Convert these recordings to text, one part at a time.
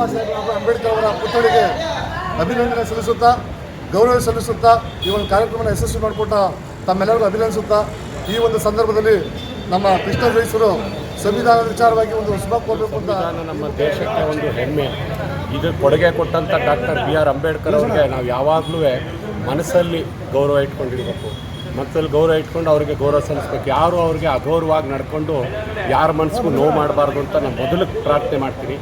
ಬಾಬಾ ಸಾಹೇಬ್ ಅಂಬೇಡ್ಕರ್ ಅವರ ಪುತ್ಥಳಿಗೆ ಅಭಿನಂದನೆ ಸಲ್ಲಿಸುತ್ತಾ, ಗೌರವ ಸಲ್ಲಿಸುತ್ತಾ, ಈ ಒಂದು ಕಾರ್ಯಕ್ರಮನ ಯಶಸ್ವಿ ಮಾಡಿಕೊಟ್ಟ ತಮ್ಮೆಲ್ಲರಿಗೂ ಅಭಿನಂದಿಸುತ್ತಾ, ಈ ಒಂದು ಸಂದರ್ಭದಲ್ಲಿ ನಮ್ಮ ಕೃಷ್ಣ ವಯಸ್ಸರು ಸಂವಿಧಾನದ ವಿಚಾರವಾಗಿ ಒಂದು ಶುಭ ಕೋರಬೇಕು ಅಂತ ನಮ್ಮ ದೇಶಕ್ಕೆ ಒಂದು ಹೆಮ್ಮೆ. ಇದು ಕೊಡುಗೆ ಕೊಟ್ಟಂಥ ಡಾಕ್ಟರ್ ಬಿ ಆರ್ ಅಂಬೇಡ್ಕರ್ ಅವರಿಗೆ ನಾವು ಯಾವಾಗಲೂ ಮನಸ್ಸಲ್ಲಿ ಗೌರವ ಇಟ್ಕೊಂಡಿರ್ಬೇಕು. ಮನಸ್ಸಲ್ಲಿ ಗೌರವ ಇಟ್ಕೊಂಡು ಅವರಿಗೆ ಗೌರವ ಸಲ್ಲಿಸ್ಬೇಕು. ಯಾರು ಅವ್ರಿಗೆ ಅಗೌರವವಾಗಿ ನಡ್ಕೊಂಡು ಯಾರ ಮನಸ್ಸಿಗೂ ನೋವು ಮಾಡಬಾರ್ದು ಅಂತ ನಾನು ಮೊದಲು ಪ್ರಾರ್ಥನೆ ಮಾಡ್ತೀನಿ.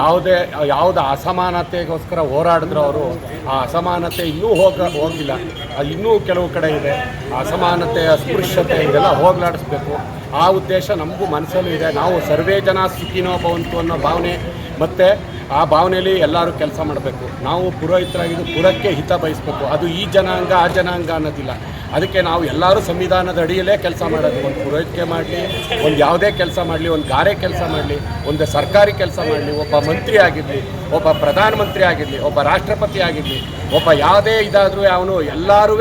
ಯಾವುದೇ ಯಾವುದೇ ಅಸಮಾನತೆಗೋಸ್ಕರ ಹೋರಾಡಿದ್ರು ಅವರು, ಆ ಅಸಮಾನತೆ ಇನ್ನೂ ಹೋಗ, ಹೋಗಿಲ್ಲ. ಅದು ಇನ್ನೂ ಕೆಲವು ಕಡೆ ಇದೆ. ಅಸಮಾನತೆ ಅಸ್ಪೃಶ್ಯತೆ ಇದೆಲ್ಲ ಹೋಗಲಾಡಿಸ್ಬೇಕು. ಆ ಉದ್ದೇಶ ನಮಗೂ ಮನಸ್ಸಲ್ಲೂ ಇದೆ. ನಾವು ಸರ್ವೇ ಜನ ಸುಖಿನೋ ಬಂತು ಅನ್ನೋ ಭಾವನೆ ಮತ್ತು ಆ ಭಾವನೆಯಲ್ಲಿ ಎಲ್ಲರೂ ಕೆಲಸ ಮಾಡಬೇಕು. ನಾವು ಪುರೋಹಿತರಾಗಿದ್ದು ಪುರಕ್ಕೆ ಹಿತ ಬಯಸಬೇಕು. ಅದು ಈ ಜನಾಂಗ, ಆ ಜನಾಂಗ ಅನ್ನೋದಿಲ್ಲ. ಅದಕ್ಕೆ ನಾವು ಎಲ್ಲರೂ ಸಂವಿಧಾನದ ಅಡಿಯಲ್ಲೇ ಕೆಲಸ ಮಾಡೋದು. ಒಂದು ಪೂರೈಕೆ ಮಾಡಲಿ, ಒಂದು ಯಾವುದೇ ಕೆಲಸ ಮಾಡಲಿ, ಒಂದು ಗಾರೆ ಕೆಲಸ ಮಾಡಲಿ, ಒಂದು ಸರ್ಕಾರಿ ಕೆಲಸ ಮಾಡಲಿ, ಒಬ್ಬ ಮಂತ್ರಿ ಆಗಿರಲಿ, ಒಬ್ಬ ಪ್ರಧಾನಮಂತ್ರಿ ಆಗಿರಲಿ, ಒಬ್ಬ ರಾಷ್ಟ್ರಪತಿ ಆಗಿರಲಿ, ಒಬ್ಬ ಯಾವುದೇ ಇದಾದರೂ ಅವನು ಎಲ್ಲರೂ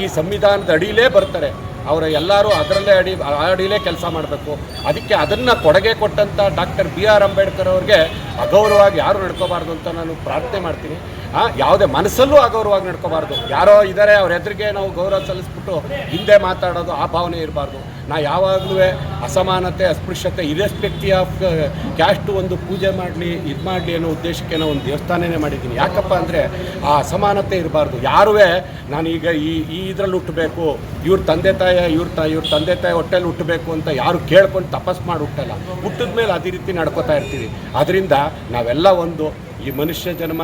ಈ ಸಂವಿಧಾನದ ಅಡಿಯಲ್ಲೇ ಬರ್ತಾರೆ. ಅವರು ಎಲ್ಲರೂ ಅದರಲ್ಲೇ ಅಡಿ ಅಡಿಯಲ್ಲೇ ಕೆಲಸ ಮಾಡಬೇಕು. ಅದಕ್ಕೆ ಅದನ್ನು ಕೊಡುಗೆ ಕೊಟ್ಟಂಥ ಡಾಕ್ಟರ್ ಬಿ ಆರ್ ಅಂಬೇಡ್ಕರ್ ಅವ್ರಿಗೆ ಅಗೌರವವಾಗಿ ಯಾರು ನಡ್ಕೋಬಾರ್ದು ಅಂತ ನಾನು ಪ್ರಾರ್ಥನೆ ಮಾಡ್ತೀನಿ. ಯಾವುದೇ ಮನಸ್ಸಲ್ಲೂ ಅಗೌರವಾಗಿ ನಡ್ಕೋಬಾರ್ದು. ಯಾರೋ ಇದ್ದಾರೆ ಅವ್ರ ಹೆದ್ರಿಗೆ ನಾವು ಗೌರವ ಸಲ್ಲಿಸ್ಬಿಟ್ಟು ಹಿಂದೆ ಮಾತಾಡೋದು ಆ ಭಾವನೆ ಇರಬಾರ್ದು. ನಾ ಯಾವಾಗಲೂ ಅಸಮಾನತೆ, ಅಸ್ಪೃಶ್ಯತೆ ಇರೆಸ್ಪೆಕ್ಟಿ ಆಫ್ ಕ್ಯಾಸ್ಟ್ ಒಂದು ಪೂಜೆ ಮಾಡಲಿ, ಇದು ಮಾಡಲಿ ಅನ್ನೋ ಉದ್ದೇಶಕ್ಕೆ ನಾವು ಒಂದು ದೇವಸ್ಥಾನನೇ ಮಾಡಿದ್ದೀನಿ. ಯಾಕಪ್ಪ ಅಂದರೆ ಆ ಅಸಮಾನತೆ ಇರಬಾರ್ದು. ಯಾರೂ ನಾನೀಗ ಈ ಈ ಇದರಲ್ಲಿ ಹುಟ್ಟಬೇಕು, ಇವ್ರ ತಂದೆ ತಾಯಿ, ಇವ್ರ ತಾಯಿ ಇವ್ರ ತಂದೆ ತಾಯಿ ಹೊಟ್ಟೆಲಿ ಹುಟ್ಟಬೇಕು ಅಂತ ಯಾರು ಕೇಳ್ಕೊಂಡು ತಪಸ್ ಮಾಡಿ ಹುಟ್ಟಲ್ಲ. ಹುಟ್ಟಿದ ಮೇಲೆ ಅದೇ ರೀತಿ ನಡ್ಕೋತಾ ಇರ್ತೀವಿ. ಅದರಿಂದ ನಾವೆಲ್ಲ ಒಂದು ಈ ಮನುಷ್ಯ ಜನ್ಮ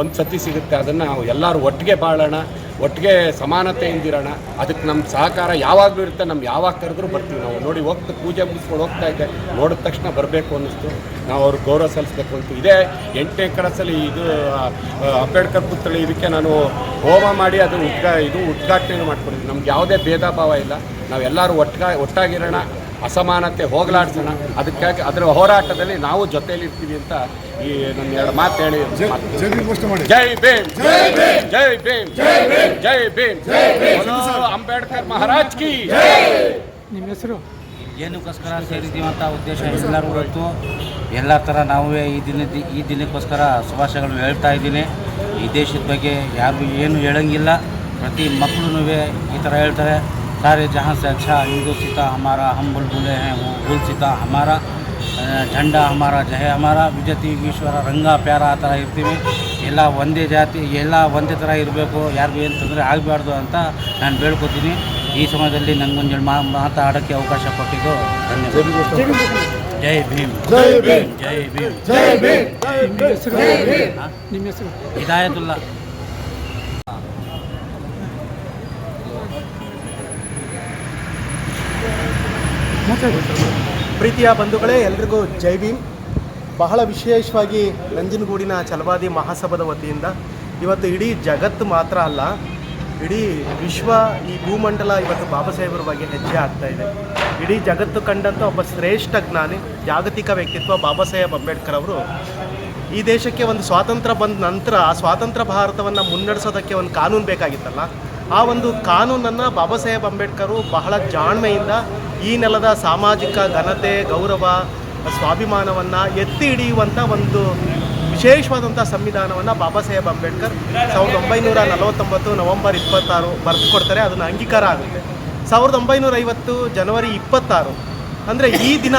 ಒಂದು ಸತಿ ಸಿಗುತ್ತೆ. ಅದನ್ನು ನಾವು ಎಲ್ಲರೂ ಒಟ್ಟಿಗೆ ಬಾಳೋಣ, ಒಟ್ಟಿಗೆ ಸಮಾನತೆಯಿಂದಿರೋಣ. ಅದಕ್ಕೆ ನಮ್ಮ ಸಹಕಾರ ಯಾವಾಗಲೂ ಇರುತ್ತೆ. ನಮ್ಮ ಯಾವಾಗ ಕರೆದ್ರೂ ಬರ್ತೀವಿ. ನಾವು ನೋಡಿ ಹೋಗ್ತಾ, ಪೂಜೆ ಮುಗಿಸ್ಕೊಂಡು ಹೋಗ್ತಾ ಇದ್ದೆ. ನೋಡಿದ ತಕ್ಷಣ ಬರಬೇಕು ಅನ್ನಿಸ್ತು. ನಾವು ಅವ್ರಿಗೆ ಗೌರವ ಸಲ್ಲಿಸ್ಬೇಕು ಅಂತ ಇದೇ ಎಂಟನೇ ಕ್ಲಾಸಲ್ಲಿ ಇದು ಅಂಬೇಡ್ಕರ್ ಪುತ್ಥಳಿ, ಇದಕ್ಕೆ ನಾನು ಹೋಮ ಮಾಡಿ ಅದು ಉದ್ಘಾ, ಇದು ಉದ್ಘಾಟನೆ ಮಾಡ್ಕೊಂಡಿದ್ದೆ ನಮ್ಗೆ ಯಾವುದೇ ಭೇದ ಭಾವ ಇಲ್ಲ. ನಾವೆಲ್ಲರೂ ಒಟ್ಟಿಗೆ ಒಟ್ಟಾಗಿರೋಣ. ಅಸಮಾನತೆ ಹೋಗಲಾಡ್ಸೋಣ. ಅದಕ್ಕಾಗಿ ಅದರ ಹೋರಾಟದಲ್ಲಿ ನಾವು ಜೊತೆಯಲ್ಲಿ ಇರ್ತೀವಿ ಅಂತ ಈ ನನ್ನ ಎರಡು ಮಾತು ಹೇಳಿ ಜೈ ಭೀಮ್ ಜೈ ಭೀಮ್. ಜೈ ಭೀಮ್. ಜೈ ಭೀಮ್. ಜೈ ಭೀಮ್. ಜೈ ಅಂಬೇಡ್ಕರ್ ಮಹಾರಾಜ್ ಕಿ. ನಿಮ್ಮ ಹೆಸರು? ಏನಕ್ಕೋಸ್ಕರ ಸೇರಿದ್ದೀವಿ ಅಂತ ಉದ್ದೇಶ ಎಲ್ಲರಿಗೂ ಗೊತ್ತು. ಎಲ್ಲ ಥರ ನಾವು ಈ ದಿನ ಈ ದಿನಕ್ಕೋಸ್ಕರ ಶುಭಾಶಯಗಳು ಹೇಳ್ತಾ ಇದ್ದೀನಿ. ಈ ದೇಶದ ಬಗ್ಗೆ ಯಾರಿಗೂ ಏನು ಹೇಳಂಗಿಲ್ಲ. ಪ್ರತಿ ಮಕ್ಕಳೂ ಈ ಥರ ಹೇಳ್ತಾರೆ. सारे जहाँ से अच्छा हिंदुस्ता हमारा हम बुलबुलें हैं वो ಗುಲ್ಸಿತ ಹಮಾರ ಝಂಡಾ ಹಮಾರ ಜಯ ಹಮಾರ ವಿಜತಿ ಈಶ್ವರ ರಂಗಾ ಪ್ಯಾರ ಆ ಥರ ಇರ್ತೀವಿ ಎಲ್ಲ ಒಂದೇ ಜಾತಿ ಎಲ್ಲ ಒಂದೇ ಥರ ಇರಬೇಕು ಯಾರಿಗೂ ಏನು ತೊಂದರೆ ಆಗಬಾರ್ದು ಅಂತ ನಾನು ಬೇಳ್ಕೊತೀನಿ ಈ ಸಮಯದಲ್ಲಿ ನನಗೊಂದು ಮಾ ಮಾತಾಡೋಕ್ಕೆ ಅವಕಾಶ ಕೊಟ್ಟಿದ್ದು ಧನ್ಯವಾದ ಜೈ ಭೀಮ್ ಜೈ ಭೀಮ್ ಜೈ ಭೀಮ್ ಜೈ ಭೀಮ್ ನಿಮ್ಮ ಹೆಸರು ಪ್ರೀತಿಯ ಬಂಧುಗಳೇ, ಎಲ್ರಿಗೂ ಜೈ ಭೀಮ್. ಬಹಳ ವಿಶೇಷವಾಗಿ ನಂಜನಗೂಡಿನ ಚಲವಾದಿ ಮಹಾಸಭಾದ ವತಿಯಿಂದ ಇವತ್ತು ಇಡೀ ಜಗತ್ತು ಮಾತ್ರ ಅಲ್ಲ, ಇಡೀ ವಿಶ್ವ ಈ ಭೂಮಂಡಲ ಇವತ್ತು ಬಾಬಾ ಸಾಹೇಬರ ಬಗ್ಗೆ ಹೆಜ್ಜೆ ಆಗ್ತಾ ಇದೆ. ಇಡೀ ಜಗತ್ತು ಕಂಡಂಥ ಒಬ್ಬ ಶ್ರೇಷ್ಠ ಜ್ಞಾನಿ, ಜಾಗತಿಕ ವ್ಯಕ್ತಿತ್ವ ಬಾಬಾ ಸಾಹೇಬ್ ಅಂಬೇಡ್ಕರ್ ಅವರು. ಈ ದೇಶಕ್ಕೆ ಒಂದು ಸ್ವಾತಂತ್ರ್ಯ ಬಂದ ನಂತರ ಆ ಸ್ವಾತಂತ್ರ್ಯ ಭಾರತವನ್ನು ಮುನ್ನಡೆಸೋದಕ್ಕೆ ಒಂದು ಕಾನೂನು ಬೇಕಾಗಿತ್ತಲ್ಲ ಆ ಒಂದು ಕಾನೂನನ್ನು ಬಾಬಾ ಸಾಹೇಬ್ ಅಂಬೇಡ್ಕರು ಬಹಳ ಜಾಣ್ಮೆಯಿಂದ ಈ ನೆಲದ ಸಾಮಾಜಿಕ ಘನತೆ, ಗೌರವ, ಸ್ವಾಭಿಮಾನವನ್ನು ಎತ್ತಿ ಹಿಡಿಯುವಂಥ ಒಂದು ವಿಶೇಷವಾದಂಥ ಸಂವಿಧಾನವನ್ನು ಬಾಬಾ ಸಾಹೇಬ್ ಅಂಬೇಡ್ಕರ್ ಸಾವಿರದ ಒಂಬೈನೂರ ನಲವತ್ತೊಂಬತ್ತು ನವಂಬರ್ ಇಪ್ಪತ್ತಾರು ಬರೆದು ಕೊಡ್ತಾರೆ. ಅದನ್ನು ಅಂಗೀಕಾರ ಆಗುತ್ತೆ. ಸಾವಿರದ ಒಂಬೈನೂರ ಐವತ್ತು ಜನವರಿ ಇಪ್ಪತ್ತಾರು. ಅಂದರೆ ಈ ದಿನ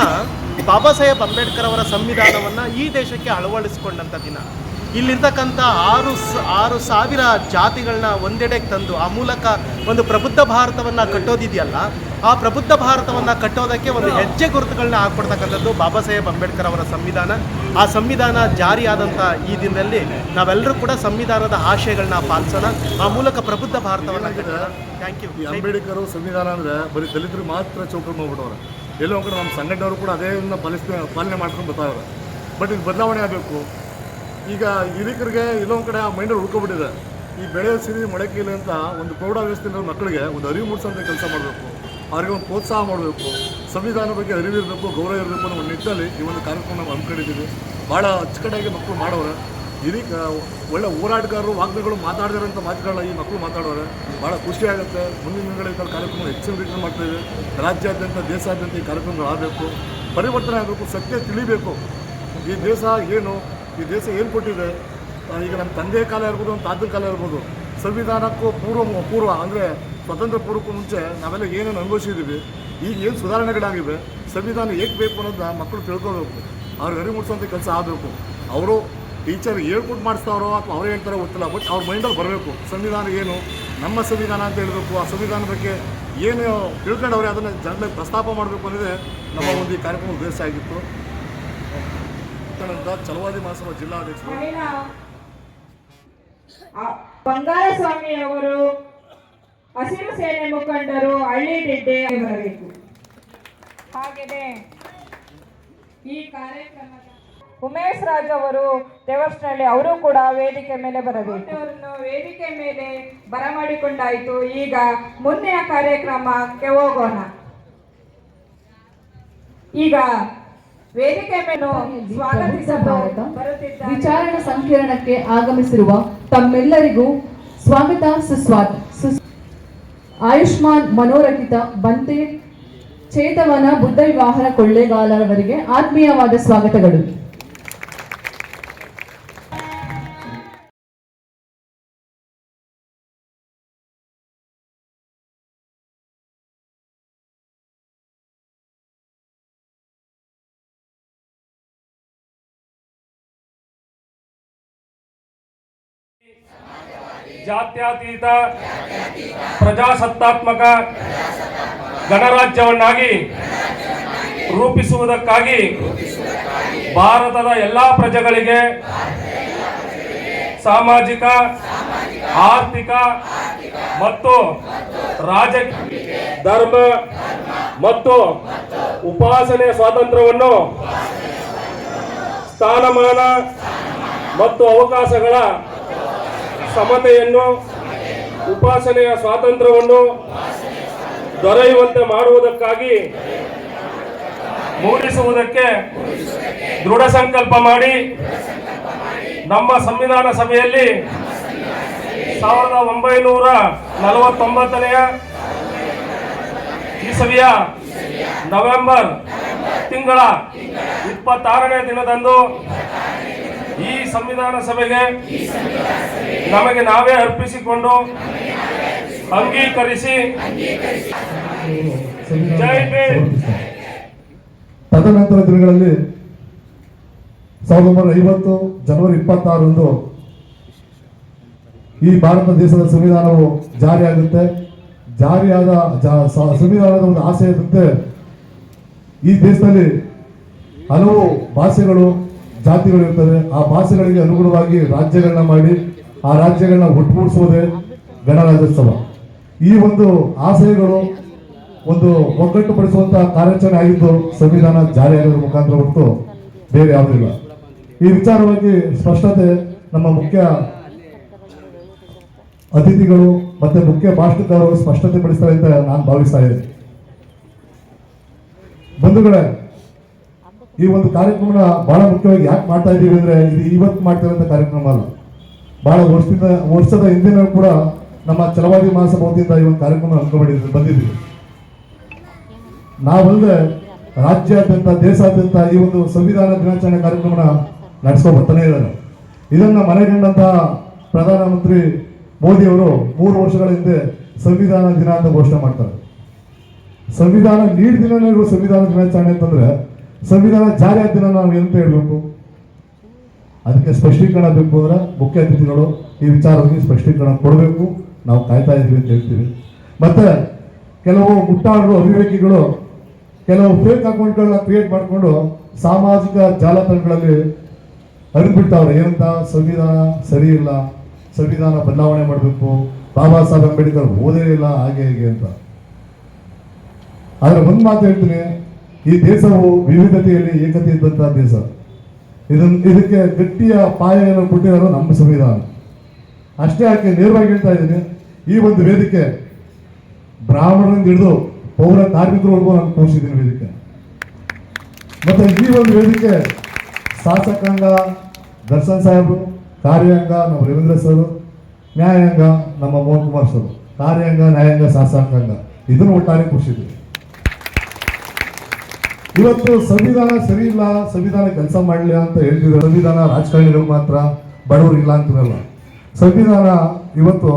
ಬಾಬಾ ಸಾಹೇಬ್ ಅಂಬೇಡ್ಕರ್ ಅವರ ಸಂವಿಧಾನವನ್ನು ಈ ದೇಶಕ್ಕೆ ಅಳವಡಿಸಿಕೊಂಡಂಥ ದಿನ. ಇಲ್ಲಿರ್ತಕ್ಕಂಥ ಆರು ಆರು ಸಾವಿರ ಜಾತಿಗಳನ್ನ ಒಂದೆಡೆಗೆ ತಂದು, ಆ ಮೂಲಕ ಒಂದು ಪ್ರಬುದ್ಧ ಭಾರತವನ್ನು ಕಟ್ಟೋದಿದೆಯಲ್ಲ, ಆ ಪ್ರಬುದ್ಧ ಭಾರತವನ್ನು ಕಟ್ಟೋದಕ್ಕೆ ಒಂದು ಹೆಜ್ಜೆ ಗುರುತುಗಳನ್ನ ಹಾಕ್ಕೊಡ್ತಕ್ಕಂಥದ್ದು ಬಾಬಾ ಸಾಹೇಬ್ ಅಂಬೇಡ್ಕರ್ ಅವರ ಸಂವಿಧಾನ. ಆ ಸಂವಿಧಾನ ಜಾರಿಯಾದಂಥ ಈ ದಿನದಲ್ಲಿ ನಾವೆಲ್ಲರೂ ಕೂಡ ಸಂವಿಧಾನದ ಆಶಯಗಳನ್ನ ಪಾಲಿಸೋಣ. ಆ ಮೂಲಕ ಪ್ರಬುದ್ಧ ಭಾರತವನ್ನು ಕಟ್ಟೋಣ. ಥ್ಯಾಂಕ್ ಯು ಅಂಬೇಡ್ಕರ್ ಸಂವಿಧಾನ ಅಂದರೆ ಬರೀ ದಲಿತರು ಮಾತ್ರ ಚೌಕರ್ ಮಾಡ್ಬಿಟ್ಟವ್ರೆ. ಎಲ್ಲೋ ಕೂಡ ನಮ್ಮ ಸಂಘಟನೆಯವರು ಕೂಡ ಅದೇ ಪಾಲಿಸ್ ಪಾಲನೆ ಮಾಡ್ಕೊಂಡು ಬರ್ತಾವ್ರೆ. ಬಟ್ ಇದು ಬದಲಾವಣೆ ಆಗಬೇಕು. ಈಗ ಹಿರಿಕರಿಗೆ ಎಲ್ಲೋ ಒಂದು ಕಡೆ ಆ ಮೈಂಡಲ್ಲಿ ಉಳ್ಕೊಬಿಟ್ಟಿದೆ ಈ ಬೆಳೆ ಸಿರಿ ಮೊಳಕೆ ಇಲ್ಲ ಅಂತ ಒಂದು ಪ್ರೌಢ ವ್ಯವಸ್ಥೆಯಲ್ಲಿ ಮಕ್ಕಳಿಗೆ ಒಂದು ಅರಿವು ಮೂಡಿಸೋಂಥ ಕೆಲಸ ಮಾಡಬೇಕು. ಅವ್ರಿಗೆ ಒಂದು ಪ್ರೋತ್ಸಾಹ ಮಾಡಬೇಕು. ಸಂವಿಧಾನ ಬಗ್ಗೆ ಅರಿವಿರಬೇಕು ಗೌರವ ಇರಬೇಕು ಅನ್ನೋ ಒಂದು ನಿಟ್ಟಿನಲ್ಲಿ ಈ ಒಂದು ಕಾರ್ಯಕ್ರಮ ನಾವು ಹಮ್ಮಿಕೊಂಡಿದ್ದೀವಿ. ಭಾಳ ಅಚ್ಚುಕಟ್ಟಾಗಿ ಮಕ್ಕಳು ಮಾಡೋರು. ಹಿರಿ ಒಳ್ಳೆ ಹೋರಾಟಗಾರರು, ವಾಗ್ಮಿಗಳು ಮಾತಾಡಿದಾರಂಥ ಮಾತುಗಳನ್ನ ಈ ಮಕ್ಕಳು ಮಾತಾಡೋರು. ಭಾಳ ಖುಷಿ ಆಗುತ್ತೆ. ಮುಂದಿನ ದಿನಗಳಲ್ಲಿ ಈ ಕಾರ್ಯಕ್ರಮ ಹೆಚ್ಚಿನ ರೀತಿಯಲ್ಲಿ ಮಾಡ್ತಾಯಿದೆ ರಾಜ್ಯಾದ್ಯಂತ, ದೇಶಾದ್ಯಂತ ಈ ಕಾರ್ಯಕ್ರಮಗಳು ಆಗಬೇಕು. ಪರಿವರ್ತನೆ ಆಗಬೇಕು, ಸತ್ಯ ತಿಳಿಬೇಕು. ಈ ದೇಶ ಏನು ಈ ದೇಶ ಏನು ಕೊಟ್ಟಿದೆ? ಈಗ ನಮ್ಮ ತಂದೆ ಕಾಲ ಇರ್ಬೋದು ನಮ್ಮ ತಾತನ ಕಾಲ ಇರ್ಬೋದು, ಸಂವಿಧಾನಕ್ಕೂ ಪೂರ್ವ ಪೂರ್ವ, ಅಂದರೆ ಸ್ವತಂತ್ರ ಪೂರ್ವಕ್ಕೂ ಮುಂಚೆ ನಾವೆಲ್ಲ ಏನೇನು ಅನುಭವಿಸಿದ್ದೀವಿ ಈಗ ಏನು ಸುಧಾರಣೆಗಳಾಗಿವೆ, ಸಂವಿಧಾನ ಏಕೆ ಬೇಕು ಅನ್ನೋದನ್ನ ಮಕ್ಕಳು ತಿಳ್ಕೊಬೇಕು, ಅವ್ರಿಗೆ ಅರಿವು ಮೂಡಿಸೋಂಥ ಕೆಲಸ ಆಗಬೇಕು. ಅವರು ಟೀಚರ್ ಹೇಳ್ಕೊಟ್ಟು ಮಾಡಿಸ್ತಾರೋ ಅಥವಾ ಅವ್ರು ಹೇಳ್ತಾರೋ ಗೊತ್ತಿಲ್ಲ, ಬಟ್ ಅವ್ರ ಮೈಂಡಲ್ಲಿ ಬರಬೇಕು, ಸಂವಿಧಾನ ಏನು, ನಮ್ಮ ಸಂವಿಧಾನ ಅಂತ ಹೇಳಬೇಕು, ಆ ಸಂವಿಧಾನ ಬಗ್ಗೆ ಏನು ತಿಳ್ಕೊಂಡವ್ರೆ ಅದನ್ನು ಜನರಿಗೆ ಪ್ರಸ್ತಾಪ ಮಾಡಬೇಕು ಅನ್ನೋದೇ ನಮ್ಮ ಒಂದು ಈ ಕಾರ್ಯಕ್ರಮ ಉದ್ದೇಶ ಆಗಿತ್ತು. ಅಂತ ಚಲವಾದಿ ಮಹಾಸಭಾ ಜಿಲ್ಲಾಧ್ಯಕ್ಷರು. ಬಂಗಾರ ಸ್ವಾಮಿ ಅವರು ಹಸಿರು ಸೇನೆ ಮುಖಂಡರು ಹಳ್ಳಿ ಡಿಡ್ಡೆ ಬರಬೇಕು ಹಾಗೆಯೇ ಈ ಕಾರ್ಯಕ್ರಮದ ಉಮೇಶ್ ರಾಜ್ ಅವರು ದೇವಸ್ಥಾನದಲ್ಲಿ ಅವರು ಕೂಡ ವೇದಿಕೆ ಮೇಲೆ ಬರಬೇಕು. ವೇದಿಕೆ ಮೇಲೆ ಬರಮಾಡಿಕೊಂಡಾಯಿತು. ಈಗ ಮುಂದಿನ ಕಾರ್ಯಕ್ರಮಕ್ಕೆ ಹೋಗೋಣ. ಈಗ ವೇದಿಕೆ ವಿಚಾರಣಾ ಸಂಕಿರಣಕ್ಕೆ ಆಗಮಿಸಿರುವ ತಮ್ಮೆಲ್ಲರಿಗೂ ಸ್ವಾಗತ ಸುಸ್ವಾದ ಸುಸ್ ಆಯುಷ್ಮಾನ್ ಮನೋರಹಿತ ಬಂತೆ, ಚೇತವನ ಬುದ್ಧ ವಿವಾಹನ ಕೊಳ್ಳೇಗಾಲರವರಿಗೆ ಆತ್ಮೀಯವಾದ ಸ್ವಾಗತಗಳು. ಜಾತ್ಯತೀತ, ಪ್ರಜಾಸತ್ತಾತ್ಮಕ ಗಣರಾಜ್ಯವನ್ನಾಗಿ ರೂಪಿಸುವುದಕ್ಕಾಗಿ ಭಾರತದ ಎಲ್ಲ ಪ್ರಜೆಗಳಿಗೆ ಸಾಮಾಜಿಕ, ಆರ್ಥಿಕ ಮತ್ತು ರಾಜಕೀಯ ಧರ್ಮ ಮತ್ತು ಉಪಾಸನೆ ಸ್ವಾತಂತ್ರ್ಯವನ್ನು ಸ್ಥಾನಮಾನ ಮತ್ತು ಅವಕಾಶಗಳ ಸಮತೆಯನ್ನು ಉಪಾಸನೆಯ ಸ್ವಾತಂತ್ರ್ಯವನ್ನು ದೊರೆಯುವಂತೆ ಮಾಡುವುದಕ್ಕಾಗಿ ಮೂಡಿಸುವುದಕ್ಕೆ ದೃಢ ಸಂಕಲ್ಪ ಮಾಡಿ ನಮ್ಮ ಸಂವಿಧಾನ ಸಭೆಯಲ್ಲಿ ಸಾವಿರದ ಒಂಬೈನೂರ ನಲವತ್ತೊಂಬತ್ತನೆಯ ಇಸವಿಯ ನವೆಂಬರ್ ತಿಂಗಳ ಇಪ್ಪತ್ತಾರನೇ ದಿನದಂದು ಈ ಸಂವಿಧಾನ ಸಭೆಗೆ ನಮಗೆ ನಾವೇ ಅರ್ಪಿಸಿಕೊಂಡು ಅಂಗೀಕರಿಸಿ ತದನಂತರ ದಿನಗಳಲ್ಲಿ ಸಾವಿರದ ಒಂಬೈನೂರ ಐವತ್ತು ಜನವರಿ ಇಪ್ಪತ್ತಾರರಂದು ಈ ಭಾರತ ದೇಶದ ಸಂವಿಧಾನವು ಜಾರಿಯಾಗುತ್ತೆ. ಜಾರಿಯಾದ ಸಂವಿಧಾನದ ಒಂದು ಆಶಯದಂತೆ ಈ ದೇಶದಲ್ಲಿ ಹಲವು ಭಾಷೆಗಳು ಜಾತಿಗಳು ಇರ್ತವೆ ಆ ಭಾಷೆಗಳಿಗೆ ಅನುಗುಣವಾಗಿ ರಾಜ್ಯಗಳನ್ನ ಮಾಡಿ, ಆ ರಾಜ್ಯಗಳನ್ನ ಒಟ್ಟುಗೂಡಿಸುವುದೇ ಗಣರಾಜ್ಯೋತ್ಸವ. ಈ ಒಂದು ಆಶಯಗಳು ಒಂದು ಒಗ್ಗಟ್ಟುಪಡಿಸುವಂತಹ ಕಾರ್ಯಾಚರಣೆ ಆಗಿದ್ದು ಸಂವಿಧಾನ ಜಾರಿಯಾಗೋದ್ರ ಮುಖಾಂತರ ಹೊರತು ಬೇರೆ ಯಾವುದಿಲ್ಲ ಈ ವಿಚಾರವಾಗಿ ಸ್ಪಷ್ಟತೆ ನಮ್ಮ ಮುಖ್ಯ ಅತಿಥಿಗಳು ಮತ್ತೆ ಮುಖ್ಯ ಭಾಷಣಕಾರರು ಸ್ಪಷ್ಟತೆ ಪಡಿಸ್ತಾರೆ ಅಂತ ನಾನು ಭಾವಿಸ್ತಾ ಇದ್ದೇನೆ. ಬಂಧುಗಳೇ ಈ ಒಂದು ಕಾರ್ಯಕ್ರಮನ ಬಹಳ ಮುಖ್ಯವಾಗಿ ಯಾಕೆ ಮಾಡ್ತಾ ಇದ್ದೀವಿ ಅಂದ್ರೆ ಇದು ಇವತ್ತು ಮಾಡ್ತಿರೋ ಕಾರ್ಯಕ್ರಮ ಅಲ್ಲ. ಬಹಳ ವರ್ಷದಿಂದ, ವರ್ಷದ ಹಿಂದಿನ ಕೂಡ ನಮ್ಮ ಚಲವಾದಿ ಮಹಾಸಭಾ ಈ ಒಂದು ಕಾರ್ಯಕ್ರಮ ಹಮ್ಮಿಕೊಂಡಿದ್ದೀವಿ ಬಂದಿದ್ದೀವಿ. ನಾವಲ್ಲದೆ ರಾಜ್ಯಾದ್ಯಂತ, ದೇಶಾದ್ಯಂತ ಈ ಒಂದು ಸಂವಿಧಾನ ದಿನಾಚರಣೆ ಕಾರ್ಯಕ್ರಮನ ನಡೆಸೋ ಬರ್ತಾನೆ ಇದ್ದಾರೆ. ಇದನ್ನ ಮನೆಗಂಡಂತಹ ಪ್ರಧಾನಮಂತ್ರಿ ಮೋದಿ ಅವರು ಮೂರು ವರ್ಷಗಳ ಹಿಂದೆ ಸಂವಿಧಾನ ದಿನ ಅಂತ ಘೋಷಣೆ ಮಾಡ್ತಾರೆ. ಸಂವಿಧಾನ ನೀಡಿದ ಸಂವಿಧಾನ ದಿನಾಚರಣೆ ಅಂತಂದ್ರೆ ಸಂವಿಧಾನ ಜಾರಿಯಾದ ದಿನ ನಾವು ಎಂತ ಹೇಳಬೇಕು? ಅದಕ್ಕೆ ಸ್ಪಷ್ಟೀಕರಣ ಬೇಕು ಅಂದ್ರೆ ಮುಖ್ಯ ಅತಿಥಿಗಳು ಈ ವಿಚಾರವಾಗಿ ಸ್ಪಷ್ಟೀಕರಣ ಕೊಡಬೇಕು. ನಾವು ಕಾಯ್ತಾ ಇದ್ದೀವಿ ಅಂತ ಹೇಳ್ತೀವಿ. ಮತ್ತೆ ಕೆಲವು ಮುಟ್ಟಾಳರು, ಅಭಿವೇಕಿಗಳು, ಕೆಲವು ಫೇಕ್ ಅಕೌಂಟ್ಗಳನ್ನ ಕ್ರಿಯೇಟ್ ಮಾಡಿಕೊಂಡು ಸಾಮಾಜಿಕ ಜಾಲತಾಣಗಳಲ್ಲಿ ಅರಿದ್ಬಿಡ್ತಾವ್ರೆ ಏನಂತ? ಸಂವಿಧಾನ ಸರಿ ಇಲ್ಲ, ಸಂವಿಧಾನ ಬದಲಾವಣೆ ಮಾಡಬೇಕು, ಬಾಬಾ ಸಾಹೇಬ್ ಅಂಬೇಡ್ಕರ್ ಓದೇ ಇಲ್ಲ, ಹಾಗೆ ಹೀಗೆ ಅಂತ. ಆದರೆ ಒಂದು ಮಾತು ಹೇಳ್ತೀನಿ ಈ ದೇಶವು ವಿವಿಧತೆಯಲ್ಲಿ ಏಕತೆ ಇದ್ದಂತಹ ದೇಶ. ಇದನ್ನು ಇದಕ್ಕೆ ಗಟ್ಟಿಯ ಪಾಯವನ್ನು ಕೊಟ್ಟಿರೋದು ನಮ್ಮ ಸಂವಿಧಾನ. ಅಷ್ಟೇ ಯಾಕೆ ನೇರವಾಗಿ ಹೇಳ್ತಾ ಇದ್ದೀನಿ, ಈ ಒಂದು ವೇದಿಕೆ ಬ್ರಾಹ್ಮಣರಿಂದ ಹಿಡಿದು ಪೌರ ಕಾರ್ಮಿಕರವರೆಗೂ ನಾನು ಕೂರಿಸಿದ್ದೀನಿ ವೇದಿಕೆ. ಮತ್ತೆ ಈ ಒಂದು ವೇದಿಕೆ ಶಾಸಕಾಂಗ, ದರ್ಶನ್ ಸಾಹೇಬರು ಕಾರ್ಯಾಂಗ ನಮ್ಮ ರವೀಂದ್ರ ಸರ್, ನ್ಯಾಯಾಂಗ ನಮ್ಮ ಮೋಹನ್ ಕುಮಾರ್ ಸರ್, ಕಾರ್ಯಾಂಗ, ನ್ಯಾಯಾಂಗ, ಶಾಸಕಾಂಗ. ಇದನ್ನು ಒಟ್ಟಾರೆ ಕೂರಿಸಿದ್ವಿ ಇವತ್ತು ಸಂವಿಧಾನ ಸರಿ ಇಲ್ಲ ಸಂವಿಧಾನ ಕೆಲಸ ಮಾಡಲಿಲ್ಲ ಅಂತ ಹೇಳ್ತಿದ್ರು ಸಂವಿಧಾನ ರಾಜಕಾರಣಿಗಳು ಮಾತ್ರ ಬಡವರು ಇಲ್ಲ ಅಂತಿರಲ್ಲ ಸಂವಿಧಾನ ಇವತ್ತು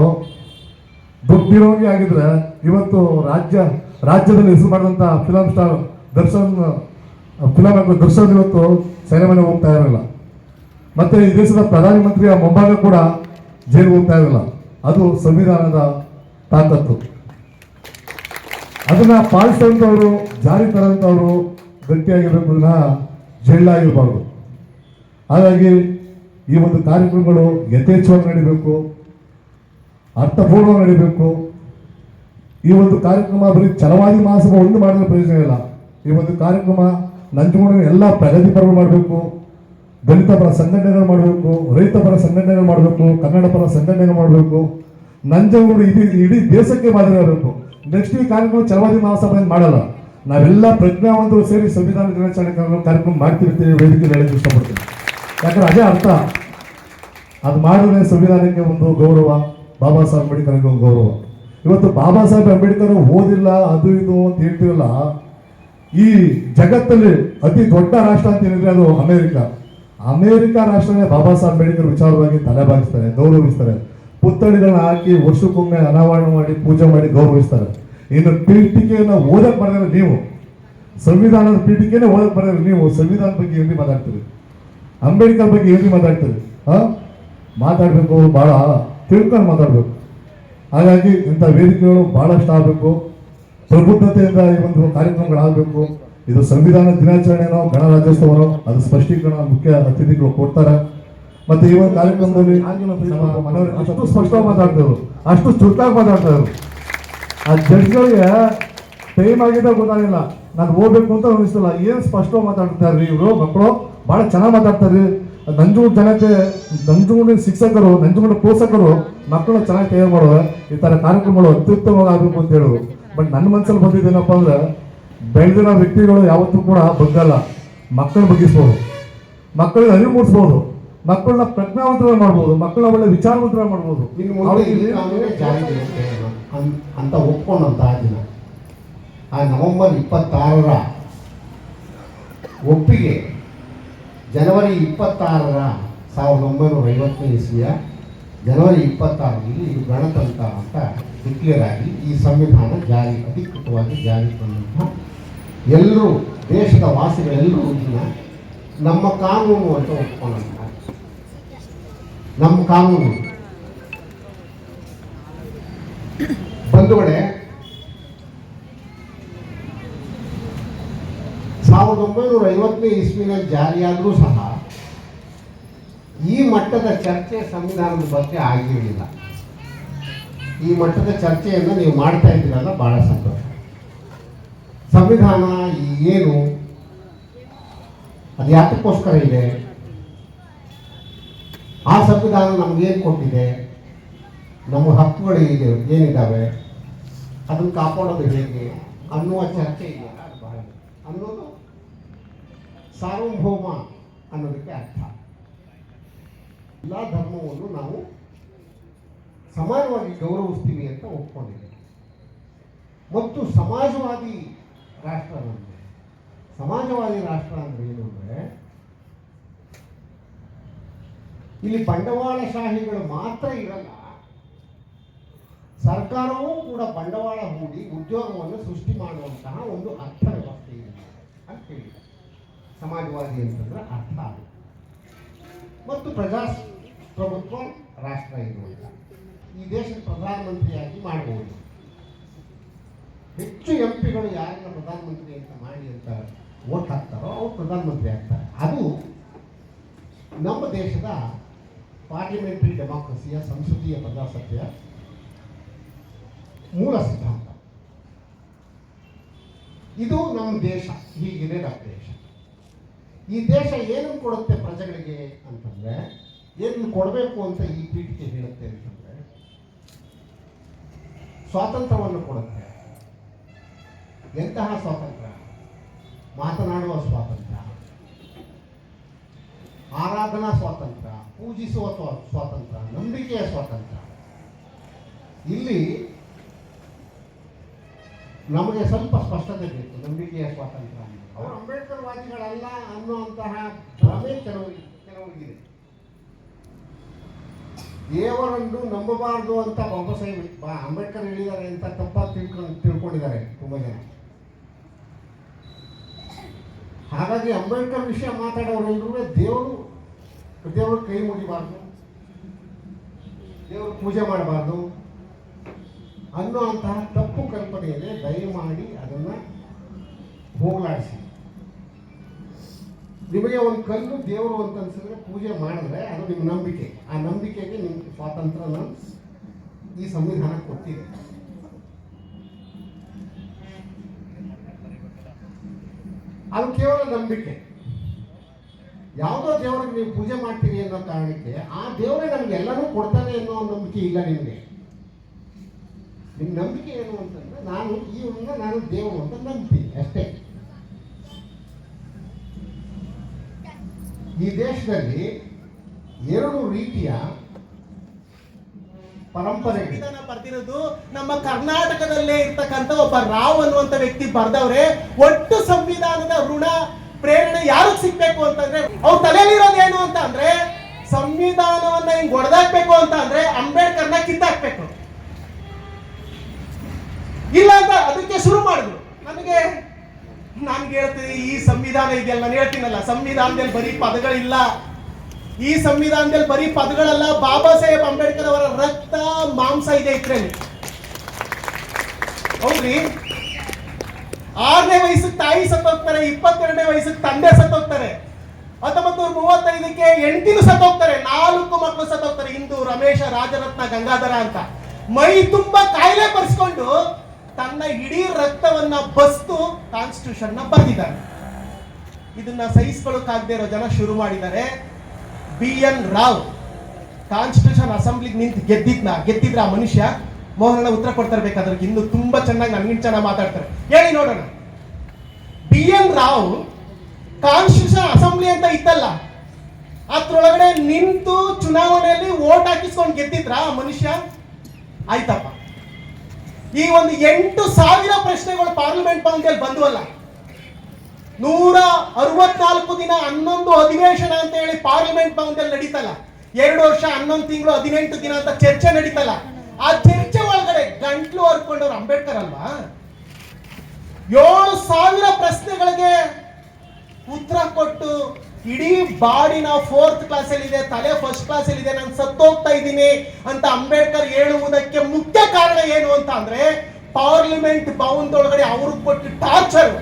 ದುಡ್ಡಿರೋಗಿ ಆಗಿದ್ರೆ ಇವತ್ತು ರಾಜ್ಯ, ರಾಜ್ಯದಲ್ಲಿ ಹೆಸರು ಮಾಡಿದಂಥ film star Darshan, film Darshan ಇವತ್ತು ಸೆರೆಮನೆ ಹೋಗ್ತಾ ಇರಲಿಲ್ಲ. ಮತ್ತೆ ಈ ದೇಶದ ಪ್ರಧಾನಿ ಮಂತ್ರಿಯ ಮೊಮ್ಮಗ ಕೂಡ ಜೈಲು ಹೋಗ್ತಾ ಇರಲಿಲ್ಲ. ಅದು ಸಂವಿಧಾನದ ತಾಕತ್ತು. ಅದನ್ನು ಪಾಲಿಸಿದಂಥವ್ರು ಜಾರಿ ತರಂಥವ್ರು ಗಟ್ಟಿಯಾಗಿರ್ಬೇಕು ವಿನಃ ಜೈಲಾಗಿರ್ಬಾರ್ದು ಹಾಗಾಗಿ ಈ ಒಂದು ಕಾರ್ಯಕ್ರಮಗಳು ಯಥೇಚ್ಛವಾಗಿ ನಡೀಬೇಕು, ಅರ್ಥಪೂರ್ಣವಾಗಿ ನಡೀಬೇಕು. ಈ ಒಂದು ಕಾರ್ಯಕ್ರಮ ಬರೀ ಚಲವಾದಿ ಮಹಾಸಭ ಒಂದು ಮಾಡಿದ ಪ್ರಯೋಜನ ಇಲ್ಲ. ಈ ಒಂದು ಕಾರ್ಯಕ್ರಮ ನಂಜುಗೂಡಿನ ಎಲ್ಲ ಪ್ರಗತಿಪರರು ಮಾಡಬೇಕು, ದಲಿತ ಪರ ಸಂಘಟನೆಗಳು ಮಾಡಬೇಕು, ರೈತ ಪರ ಸಂಘಟನೆಗಳು ಮಾಡಬೇಕು, ಕನ್ನಡ ಪರ ಸಂಘಟನೆಗಳು ಮಾಡಬೇಕು, ನಂಜನಗೂಡು ಇಡೀ ಇಡೀ ದೇಶಕ್ಕೆ ಮಾದರಿ ಆಗಬೇಕು. ನೆಕ್ಸ್ಟ್ ಈ ಕಾರ್ಯಕ್ರಮ ಛಲವಾದಿ ಮಹಾಸಭೆ ಮಾಡಲ್ಲ. ನಾವೆಲ್ಲ ಪ್ರಜ್ಞಾವಂತರು ಸೇರಿ ಸಂವಿಧಾನ ದಿನಾಚರಣೆ ಕಾರ್ಯಕ್ರಮ- ಮಾಡ್ತಿರ್ತೀವಿ, ವೇದಿಕೆ ಹೇಳಕ್ಕೆ ಇಷ್ಟಪಡ್ತೀನಿ. ಯಾಕಂದ್ರೆ ಅದೇ ಅರ್ಥ. ಅದು ಮಾಡಿದ್ರೆ ಸಂವಿಧಾನಕ್ಕೆ ಒಂದು ಗೌರವ, ಬಾಬಾ ಸಾಹೇಬ್ ಅಂಬೇಡ್ಕರ್ಗೆ ಒಂದು ಗೌರವ. ಇವತ್ತು ಬಾಬಾ ಸಾಹೇಬ್ ಅಂಬೇಡ್ಕರ್ ಓದಿಲ್ಲ, ಅದು ಇದು ಅಂತ ಹೇಳ್ತಿರಲ್ಲ, ಈ ಜಗತ್ತಲ್ಲಿ ಅತಿ ದೊಡ್ಡ ರಾಷ್ಟ್ರ ಅಂತ ಹೇಳಿದ್ರೆ ಅದು ಅಮೆರಿಕ. ಅಮೆರಿಕ ರಾಷ್ಟ್ರನೇ ಬಾಬಾ ಸಾಹೇಬ್ ಅಂಬೇಡ್ಕರ್ ವಿಚಾರವಾಗಿ ತಲೆಬಾಗಿಸ್ತಾರೆ ಗೌರವಿಸ್ತಾರೆ. ಪುತ್ಥಳಿಗಳನ್ನ ಹಾಕಿ ವರ್ಷಕ್ಕೊಮ್ಮೆ ಅನಾವರಣ ಮಾಡಿ, ಪೂಜೆ ಮಾಡಿ ಗೌರವಿಸ್ತಾರೆ. ಇನ್ನು ಪೀಠಿಕೆಯನ್ನು ಓದಕ್ ಬರೆದ್ರೆ ನೀವು ಸಂವಿಧಾನದ ಪೀಠಿಕೆನೇ ಓದಕ್ ಬರೆದ್ರೆ ನೀವು ಸಂವಿಧಾನದ ಬಗ್ಗೆ ಎಲ್ಲಿ ಮಾತಾಡ್ತೀರಿ? ಅಂಬೇಡ್ಕರ್ ಬಗ್ಗೆ ಎಲ್ಲಿ ಮಾತಾಡ್ತೀರಿ? ಹಾ ಮಾತಾಡಬೇಕು ಬಹಳ ತಿಳ್ಕೊಂಡು ಮಾತಾಡಬೇಕು. ಹಾಗಾಗಿ ಇಂಥ ವೇದಿಕೆಗಳು ಭಾಳಷ್ಟು ಆಗಬೇಕು. ಪ್ರಬುದ್ಧತೆಯಿಂದ ಈ ಒಂದು ಕಾರ್ಯಕ್ರಮಗಳಾಗಬೇಕು. ಇದು ಸಂವಿಧಾನ ದಿನಾಚರಣೆನೋ ಗಣರಾಜ್ಯೋತ್ಸವನೋ ಅದು ಸ್ಪಷ್ಟೀಕರಣ ಮುಖ್ಯ ಅತಿಥಿಗಳು ಕೊಡ್ತಾರೆ. ಮತ್ತೆ ಈ ಒಂದು ಕಾರ್ಯಕ್ರಮದಲ್ಲಿ ಅಷ್ಟು ಸ್ಪಷ್ಟವಾಗಿ ಮಾತಾಡ್ತಾರೆ ಅಷ್ಟು ಚುರುಕಾಗಿ ಮಾತಾಡ್ತಾ ಇದ್ರು ಆ ಜಡ್ಜ್ಗಳಿಗೆ ಟೈಮ್ ಆಗಿದೆ ಗೊತ್ತಾಗಿಲ್ಲ ನಾನು ಹೋಗ್ಬೇಕು ಅಂತ ಅನಿಸ್ತಿಲ್ಲ ಏನು ಸ್ಪಷ್ಟವಾಗಿ ಮಾತಾಡ್ತಾರೆ ಇವರು? ಮಕ್ಕಳು ಭಾಳ ಚೆನ್ನಾಗಿ ಮಾತಾಡ್ತಾರೆ ನಂಜುಗುಂಡ್ ಜನಕ್ಕೆ ನಂಜುಗುಡಿನ ಶಿಕ್ಷಕರು ನಂಜುಗುಡ ಪೋಷಕರು ಮಕ್ಕಳನ್ನ ಚೆನ್ನಾಗಿ ತಯಾರು ಮಾಡೋದು ಈ ಥರ ಕಾರ್ಯಕ್ರಮಗಳು ಅತ್ಯುತ್ತಮವಾಗಿ ಆಗಬೇಕು ಅಂತ ಹೇಳೋದು ಬಟ್ ನನ್ನ ಮನಸ್ಸಲ್ಲಿ ಬಂದಿದ್ದೇನಪ್ಪ ಅಂದ್ರೆ, ಬೆಳೆದಿರೋ ವ್ಯಕ್ತಿಗಳು ಯಾವತ್ತೂ ಕೂಡ ಬಗ್ಗಲ್ಲ ಮಕ್ಕಳು ಬಗ್ಗಿಸ್ಬೋದು. ಮಕ್ಕಳಿಗೆ ಅರಿವು ಮೂಡಿಸ್ಬೋದು. ಮಕ್ಕಳನ್ನ ಪ್ರಜ್ಞಾವಂತರ ಮಾಡ್ಬೋದು ಮಕ್ಕಳನ್ನ ಒಳ್ಳೆ ವಿಚಾರವಂತರ ಮಾಡ್ಬೋದು. ಅಂತ ಒಪ್ಕೊಂಡಂತ ದಿನ ಆ ನವೆಂಬರ್ ಇಪ್ಪತ್ತಾರರ ಒಪ್ಪಿಗೆ ಜನವರಿ ಇಪ್ಪತ್ತಾರರ ಸಾವಿರದ ಒಂಬೈನೂರ ಐವತ್ತನೇ ಇಸ್ವಿಯ ಜನವರಿ ಇಪ್ಪತ್ತಾರರಲ್ಲಿ ಇದು ಗಣತಂತ್ರ ಅಂತ ಡಿಕ್ಲೇರ್ ಆಗಿ ಈ ಸಂವಿಧಾನ ಜಾರಿ ಅಧಿಕೃತವಾಗಿ ಜಾರಿ ಬಂದಂಥ ಎಲ್ಲರೂ ದೇಶದ ವಾಸಿಗಳೆಲ್ಲರೂ ಇದನ್ನು ನಮ್ಮ ಕಾನೂನು ಅಂತ ಒಪ್ಕೊಂಡಂತ. ನಮ್ಮ ಕಾನೂನು. ಬಂಧುಗಳೇ, ಸಾವಿರದ ಒಂಬೈನೂರ ಐವತ್ತನೇ ಇಸ್ವಿನಲ್ಲಿ ಜಾರಿಯಾದರೂ ಸಹ ಈ ಮಟ್ಟದ ಚರ್ಚೆ ಸಂವಿಧಾನದ ಬಗ್ಗೆ ಆಗಿರಲಿಲ್ಲ. ಈ ಮಟ್ಟದ ಚರ್ಚೆಯನ್ನು ನೀವು ಮಾಡ್ತಾ ಇದ್ದೀರಲ್ಲ ಬಹಳ ಸಂತೋಷ. ಸಂವಿಧಾನ ಏನು? ಅದು ಯಾತಕ್ಕೋಸ್ಕರ ಇದೆ? ಆ ಸಂವಿಧಾನ ನಮಗೇನು ಕೊಟ್ಟಿದೆ? ನಮ್ಮ ಹಕ್ಕುಗಳು ಇದೆ ಏನಿದ್ದಾವೆ ಅದನ್ನು ಕಾಪಾಡೋದು ಹೇಗೆ? ಅನ್ನುವ ಚರ್ಚೆ ಇದೆ ಅನ್ನೋದು ಸಾರ್ವಭೌಮ ಅನ್ನೋದಕ್ಕೆ ಅರ್ಥ. ಎಲ್ಲ ಧರ್ಮವನ್ನು ನಾವು ಸಮಾನವಾಗಿ ಗೌರವಿಸ್ತೀವಿ ಅಂತ ಒಪ್ಕೊಂಡಿದೆ ಮತ್ತು ಸಮಾಜವಾದಿ ರಾಷ್ಟ್ರ ಅಂದರೆ, ಸಮಾಜವಾದಿ ರಾಷ್ಟ್ರ ಅಂದ್ರೆ ಏನು ಅಂದರೆ ಇಲ್ಲಿ ಬಂಡವಾಳಶಾಹಿಗಳು ಮಾತ್ರ ಇರಲ್ಲ. ಸರ್ಕಾರವೂ ಕೂಡ ಬಂಡವಾಳ ಹೂಡಿ ಉದ್ಯೋಗವನ್ನು ಸೃಷ್ಟಿ ಮಾಡುವಂತಹ ಒಂದು ಅರ್ಥ ವ್ಯವಸ್ಥೆ ಇದೆ ಅಂತ ಹೇಳಿ ಸಮಾಜವಾದಿ ಅಂತಂದ್ರೆ ಅರ್ಥ ಮತ್ತು ಪ್ರಜಾಪ್ರಭುತ್ವ ರಾಷ್ಟ್ರ ಇದು ಈ ದೇಶದ ಪ್ರಧಾನಮಂತ್ರಿಯಾಗಿ ಮಾಡಬಹುದು ಹೆಚ್ಚು ಎಂ ಪಿಗಳು ಯಾರನ್ನ ಪ್ರಧಾನಮಂತ್ರಿ ಅಂತ ಮಾಡಿ ಅಂತ ಓಟ್ ಹಾಕ್ತಾರೋ ಅವ್ರು ಪ್ರಧಾನಮಂತ್ರಿ ಆಗ್ತಾರೆ. ಅದು ನಮ್ಮ ದೇಶದ ಪಾರ್ಲಿಮೆಂಟರಿ ಡೆಮಾಕ್ರಸಿಯ ಸಂಸದೀಯ ಪ್ರಜಾಸತ್ತೆಯ ಮೂಲ ಸಿದ್ಧಾಂತ. ಇದು ನಮ್ಮ ದೇಶ ಹೀಗಿದೆ ನಮ್ಮ ದೇಶ. ಈ ದೇಶ ಏನನ್ನು ಕೊಡುತ್ತೆ ಪ್ರಜೆಗಳಿಗೆ ಅಂತಂದ್ರೆ ಏನನ್ನು ಕೊಡಬೇಕು ಅಂತ ಈ ಪೀಠಿಕೆ ಹೇಳುತ್ತೆ ಅಂತಂದ್ರೆ, ಸ್ವಾತಂತ್ರ್ಯವನ್ನು ಕೊಡುತ್ತೆ. ಎಂತಹ ಸ್ವಾತಂತ್ರ್ಯ? ಮಾತನಾಡುವ ಸ್ವಾತಂತ್ರ್ಯ. ಆರಾಧನಾ ಸ್ವಾತಂತ್ರ್ಯ ಪೂಜಿಸುವ ಸ್ವಾ- ಸ್ವಾತಂತ್ರ್ಯ ನಂಬಿಕೆಯ ಸ್ವಾತಂತ್ರ್ಯ. ಇಲ್ಲಿ ನಮಗೆ ಸ್ವಲ್ಪ ಸ್ಪಷ್ಟತೆ ಬೇಕು ನಂಬಿಕೆಯ ಸ್ವಾತಂತ್ರ್ಯ. ಅವರು ಅಂಬೇಡ್ಕರ್ ವಾದಿಗಳಲ್ಲ ಅನ್ನುವಂತಹ ಭ್ರಮೆ ಕೆಲವರಿಗೆ ಕೆಲವರಿಗಿದೆ ದೇವರನ್ನು ನಂಬಬಾರದು ಅಂತ ಬಾಬಾ ಸಾಹೇಬ್ ಅಂಬೇಡ್ಕರ್ ಹೇಳಿದ್ದಾರೆ ಅಂತ ತಪ್ಪಾಗಿ ತಿಳ್ಕೊಂಡು ತಿಳ್ಕೊಂಡಿದ್ದಾರೆ ತುಂಬ ಜನ. ಹಾಗಾಗಿ ಅಂಬೇಡ್ಕರ್ ವಿಷಯ ಮಾತಾಡೋರೆಲ್ಲರೂ ದೇವರು ದೇವರು ಕೈ ಮುಗಿಬಾರ್ದು. ದೇವರು ಪೂಜೆ ಮಾಡಬಾರ್ದು. ಅನ್ನುವಂತಹ ತಪ್ಪು ಕಲ್ಪನೆಯಲ್ಲಿ ದಯಮಾಡಿ ಅದನ್ನು ಹೋಗಲಾಡಿಸಿ. ನಿಮಗೆ ಒಂದು ಕಲ್ಲು ದೇವರು ಅಂತ ಅನ್ಸಿದ್ರೆ ಪೂಜೆ ಮಾಡಿದ್ರೆ ಅದು ನಿಮ್ಮ ನಂಬಿಕೆ. ಆ ನಂಬಿಕೆಗೆ ನಿಮ್ಗೆ ಸ್ವಾತಂತ್ರ್ಯನ ಈ ಸಂವಿಧಾನ ಕೊಟ್ಟಿದೆ. ಅದು ಕೇವಲ ನಂಬಿಕೆ. ಯಾವುದೋ ದೇವರಿಗೆ ನೀವು ಪೂಜೆ ಮಾಡ್ತೀರಿ ಅನ್ನೋ ಕಾರಣಕ್ಕೆ ಆ ದೇವರೇ ನಮ್ಗೆ ಎಲ್ಲರೂ ಕೊಡ್ತಾನೆ ಅನ್ನೋ ನಂಬಿಕೆ ಇಲ್ಲ ನಿಮಗೆ. ನಿಮ್ಮ ನಂಬಿಕೆ ಏನು ಅಂತಂದ್ರೆ ನಾನು ಇವನ್ನ ನಾನು ದೇವರು ಅಂತ ನಂಬ್ತೀನಿ ಅಷ್ಟೇ. ಈ ದೇಶದಲ್ಲಿ ಎರಡು ರೀತಿಯ ಪರಂಪರೆಗಳು ಸಂವಿಧಾನ ಬರ್ದಿರೋದು ನಮ್ಮ ಕರ್ನಾಟಕದಲ್ಲೇ ಇರ್ತಕ್ಕಂಥ ಒಬ್ಬ ರಾವ್ ಅನ್ನುವಂತ ವ್ಯಕ್ತಿ ಬರ್ದವ್ರೆ. ಒಟ್ಟು ಸಂವಿಧಾನದ ಋಣ ಪ್ರೇರಣೆ ಯಾರಿಗೆ ಸಿಗ್ಬೇಕು ಅಂತಂದ್ರೆ, ಅವ್ರ ತಲೆಯಲ್ಲಿರೋದೇನು ಅಂತ ಅಂದ್ರೆ, ಸಂವಿಧಾನವನ್ನ ಹಿಂಗ್ ಒಡೆದಾಕ್ಬೇಕು ಅಂತ ಅಂದ್ರೆ ಅಂಬೇಡ್ಕರ್ನ ಕಿತ್ತಾಕ್ಬೇಕು. ಇಲ್ಲ ಅಂತ ಅದಕ್ಕೆ ಶುರು ಮಾಡಿದ್ರು. ನನಗೆ ನನ್ಗೆ ಹೇಳ್ತೀನಿ, ಈ ಸಂವಿಧಾನ ಇದೆಯಲ್ಲ, ನಾನು ಹೇಳ್ತೀನಲ್ಲ, ಸಂವಿಧಾನದಲ್ಲಿ ಬರೀ ಪದಗಳಿಲ್ಲ. ಈ ಸಂವಿಧಾನದಲ್ಲಿ ಬರೀ ಪದಗಳಲ್ಲ, ಬಾಬಾ ಸಾಹೇಬ್ ಅಂಬೇಡ್ಕರ್ ಅವರ ರಕ್ತ, ಮಾಂಸ ಇದೆ ಇದ್ರಲ್ಲಿ. ಹೌದ್ರಿ? ಆರನೇ ವಯಸ್ಸಿಗೆ ತಾಯಿ ಸತ್ತೋಗ್ತಾರೆ, ಇಪ್ಪತ್ತೆರಡನೇ ವಯಸ್ಸಿಗೆ ತಂದೆ ಸತ್ತೋಗ್ತಾರೆ ಹತ್ತೊಂಬತ್ತು ನೂರ ಮೂವತ್ತೈದಕ್ಕೆ ಎಂಟಿನೂ ಸತ್ತೋಗ್ತಾರೆ, ನಾಲ್ಕು ಮಕ್ಕಳು ಸತ್ತೋಗ್ತಾರೆ ಇಂದು ರಮೇಶ, ರಾಜರತ್ನ, ಗಂಗಾಧರ ಅಂತ. ಮೈ ತುಂಬಾ ಕಾಯಿಲೆ ಬರ್ಸ್ಕೊಂಡು ತನ್ನ ಇಡೀ ರಕ್ತವನ್ನ ಬಸ್ತು ಕಾನ್ಸ್ಟಿಟ್ಯೂಷನ್ನ ಬರೆದಿದ್ದಾರೆ. ಇದನ್ನ ಸಹಿಸ್ಕೊಳ್ಳೋಕ್ಕಾಗದೇ ಇರೋ ಜನ ಶುರು ಮಾಡಿದ್ದಾರೆ. ಬಿ ಎನ್ ರಾವ್ ಕಾನ್ಸ್ಟಿಟ್ಯೂಷನ್ ಅಸೆಂಬ್ಲಿಗೆ ನಿಂತು ಗೆದ್ದಿದ್ನ, ಗೆದ್ದಿದ್ರ ಆ ಮನುಷ್ಯ ಮೋಹನ ಉತ್ತರ ಕೊಡ್ತಾ ಬೇಕಾದ್ರೆ. ಇನ್ನು ತುಂಬಾ ಚೆನ್ನಾಗಿ ನನ್ಗಿಂತ ಚೆನ್ನಾಗಿ ಮಾತಾಡ್ತಾರೆ. ಹೇಳಿ ನೋಡೋಣ. B N Rao constitution assembly ಅಂತ ಇತ್ತಲ್ಲ, ಅದ್ರೊಳಗಡೆ ನಿಂತು ಚುನಾವಣೆಯಲ್ಲಿ ಓಟ್ ಹಾಕಿಸ್ಕೊಂಡು ಗೆದ್ದಿದ್ರ ಆ ಮನುಷ್ಯ? ಆಯ್ತಪ್ಪ. ಈ ಒಂದು ಎಂಟು ಸಾವಿರ ಪ್ರಶ್ನೆಗಳು ಪಾರ್ಲಿಮೆಂಟ್ ಭವನದಲ್ಲಿ ಬಂದ್ವಲ್ಲ ನೂರ ಅರವತ್ನಾಲ್ಕು ದಿನ ಹನ್ನೊಂದು ಅಧಿವೇಶನ ಅಂತ ಹೇಳಿ ಪಾರ್ಲಿಮೆಂಟ್ ಭವನದಲ್ಲಿ ನಡೀತಲ್ಲ. ಎರಡು ವರ್ಷ ಹನ್ನೊಂದು ತಿಂಗಳು ಹದಿನೆಂಟು ದಿನ ಅಂತ ಚರ್ಚೆ ನಡೀತಲ್ಲ. ಆ ಚರ್ಚೆ ಒಳಗಡೆ ಗಂಟ್ಲು ಹರ್ಕೊಂಡವ್ರು ಅಂಬೇಡ್ಕರ್ ಅಲ್ವಾ? ಏಳು ಸಾವಿರ ಪ್ರಶ್ನೆಗಳಿಗೆ ಉತ್ತರ ಕೊಟ್ಟು ಇಡೀ ಬಾಡಿನ ಫೋರ್ತ್ ಕ್ಲಾಸ್ ಅಲ್ಲಿ ಇದೆ, ತಲೆ ಫಸ್ಟ್ ಕ್ಲಾಸ್ ಅಲ್ಲಿ ಇದೆ, ನಾನು ಸತ್ತೋಗ್ತಾ ಇದ್ದೀನಿ ಅಂತ ಅಂಬೇಡ್ಕರ್ ಹೇಳುವುದಕ್ಕೆ ಮುಖ್ಯ ಕಾರಣ ಏನು ಅಂತ ಅಂದ್ರೆ ಪಾರ್ಲಿಮೆಂಟ್ ಭವನದೊಳಗಡೆ ಅವ್ರಿಗೆ ಕೊಟ್ಟು ಟಾರ್ಚರ್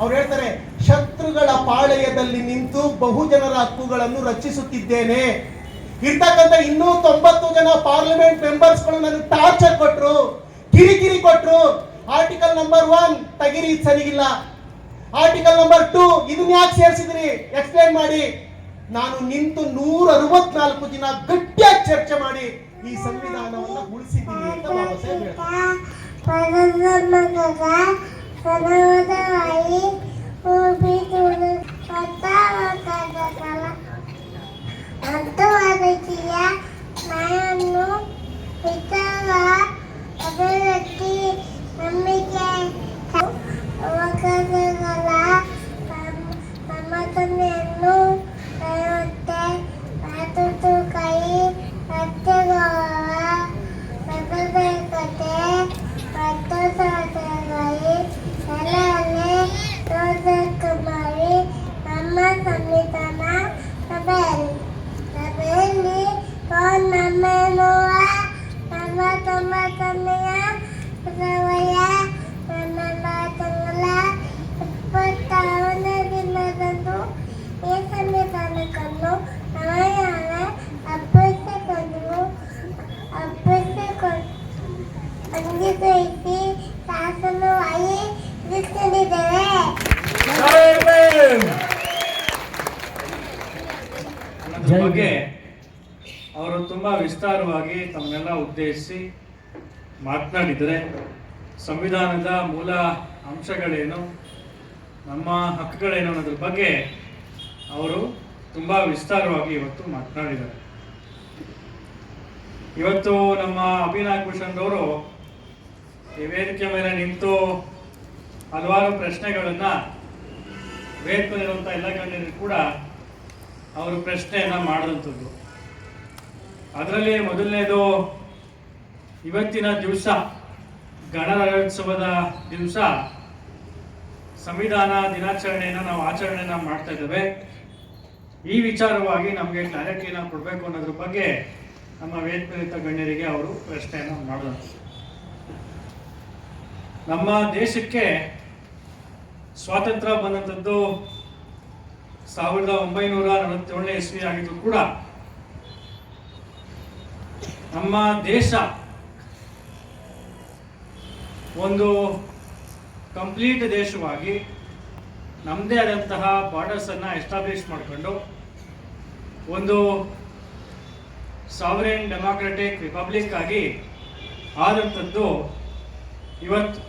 ಅವ್ರು ಹೇಳ್ತಾರೆ, ಶತ್ರುಗಳ ಪಾಳಯದಲ್ಲಿ ನಿಂತು ಬಹುಜನರ ಹಕ್ಕುಗಳನ್ನು ರಚಿಸುತ್ತಿದ್ದೇನೆ. ಇರ್ತಕ್ಕಂಥ ಇನ್ನೂ ತೊಂಬತ್ತು ಜನ ಪಾರ್ಲಿಮೆಂಟ್ ಮೆಂಬರ್ಸ್ಗಳು ನನಗೆ ಟಾರ್ಚರ್ ಕೊಟ್ರು, ಕಿರಿಕಿರಿ ಕೊಟ್ರು. ಆರ್ಟಿಕಲ್ ನಂಬರ್ ಒನ್ ತಗಿರಿ ಸರಿಗಿಲ್ಲ. ಆರ್ಟಿಕಲ್ ನಂಬರ್ ಟೂ ಇದನ್ನ ಯಾಕೆ ಸೇರಿಸಿದ್ರಿ? ಎಕ್ಸ್ಪ್ಲೈನ್ ಮಾಡಿ. ನಾನು ನಿಂತು ನೂರ ಅರವತ್ನಾಲ್ಕು ದಿನ ಗಟ್ಟಿಯಾಗಿ ಚರ್ಚೆ ಮಾಡಿ ಈ ಸಂವಿಧಾನವನ್ನು ಉಳಿಸಿದ್ದೀನಿ ಅಂತ ಬಾಬಾ ಸಾಹೇಬ್ ಹೇಳ್ತಾರೆ. ನಾನು ಇತರ ಅಭಿವೃದ್ಧಿ ನಂಬಿಕೆ ಅವಕಾಶಗಳ ಸಮತನೆಯನ್ನು ಪಡೆಯುತ್ತೆ ಮಾತುತು ಕೈ ಸತ್ಯಗೌರವ ಸತತತೆ ಮತ್ತು ನಮ್ಮ ಸಂವಿಧಾನ ಸಭೆಯಲ್ಲಿ ಸಭೆಯಲ್ಲಿ ಫೋನ್ ನಮ್ಮೆನ್ನುವ ನಮ್ಮ ತೊಂಬತ್ತೊಂದನೆಯ ಸಮಯ ನನ್ನ ತಿಂಗಳ ಇಪ್ಪತ್ತಾರನೇ ದಿನದಂದು ಈ ಸಂವಿಧಾನಕ್ಕನ್ನು ನವಯಾನ ಅಭ್ಯಸಿಕೊಂಡು ಅಭ್ಯಸಿಕೊಂಡು ಅಂಗೀಕರಿಸಿ ಶಾಸನವಾಗಿ ರಚಿಸಿದ್ದೇವೆ ಅನ್ನೋದ್ರ ಬಗ್ಗೆ ಅವರು ತುಂಬ ವಿಸ್ತಾರವಾಗಿ ತಮ್ಮನ್ನೆಲ್ಲ ಉದ್ದೇಶಿಸಿ ಮಾತನಾಡಿದರೆ ಸಂವಿಧಾನದ ಮೂಲ ಅಂಶಗಳೇನು, ನಮ್ಮ ಹಕ್ಕುಗಳೇನು ಅನ್ನೋದ್ರ ಬಗ್ಗೆ ಅವರು ತುಂಬ ವಿಸ್ತಾರವಾಗಿ ಇವತ್ತು ಮಾತನಾಡಿದ್ದಾರೆ. ಇವತ್ತು ನಮ್ಮ ಅಭಿನಾಗ್ ಭೂಷಣ್ ಅವರು ಈ ವೇದಿಕೆ ಮೇಲೆ ನಿಂತು ಹಲವಾರು ಪ್ರಶ್ನೆಗಳನ್ನು ವೇದಿಕೆಯಲ್ಲಿರುವಂಥ ಎಲ್ಲ ಗಣ್ಯರು ಕೂಡ ಅವರು ಪ್ರಶ್ನೆಯನ್ನ ಮಾಡಿದಂಥದ್ದು. ಅದರಲ್ಲಿ ಮೊದಲನೇದು ಇವತ್ತಿನ ದಿವಸ, ಗಣರಾಜ್ಯೋತ್ಸವದ ದಿವಸ, ಸಂವಿಧಾನ ದಿನಾಚರಣೆಯನ್ನು ನಾವು ಆಚರಣೆಯನ್ನು ಮಾಡ್ತಾ ಇದ್ದೇವೆ. ಈ ವಿಚಾರವಾಗಿ ನಮಗೆ ಕ್ಲಾರಿಟಿನ ಕೊಡಬೇಕು ಅನ್ನೋದ್ರ ಬಗ್ಗೆ ನಮ್ಮ ವೇದಿಕೆ ಗಣ್ಯರಿಗೆ ಅವರು ಪ್ರಶ್ನೆಯನ್ನು ಮಾಡಿದರು ನಮ್ಮ ದೇಶಕ್ಕೆ ಸ್ವಾತಂತ್ರ್ಯ ಬಂದಂಥದ್ದು ಸಾವಿರದ ಒಂಬೈನೂರ ನಲವತ್ತೇಳನೇ ಇಸ್ವಿ ಆಗಿದ್ರು ಕೂಡ ನಮ್ಮ ದೇಶ ಒಂದು ಕಂಪ್ಲೀಟ್ ದೇಶವಾಗಿ ನಮ್ಮದೇ ಆದಂತಹ ಬಾರ್ಡರ್ಸನ್ನು ಎಸ್ಟಾಬ್ಲಿಷ್ ಮಾಡಿಕೊಂಡು ಒಂದು ಸಾವರೇನ್ ಡೆಮಾಕ್ರೆಟಿಕ್ ರಿಪಬ್ಲಿಕ್ ಆಗಿ ಆದಂಥದ್ದು ಇವತ್ತು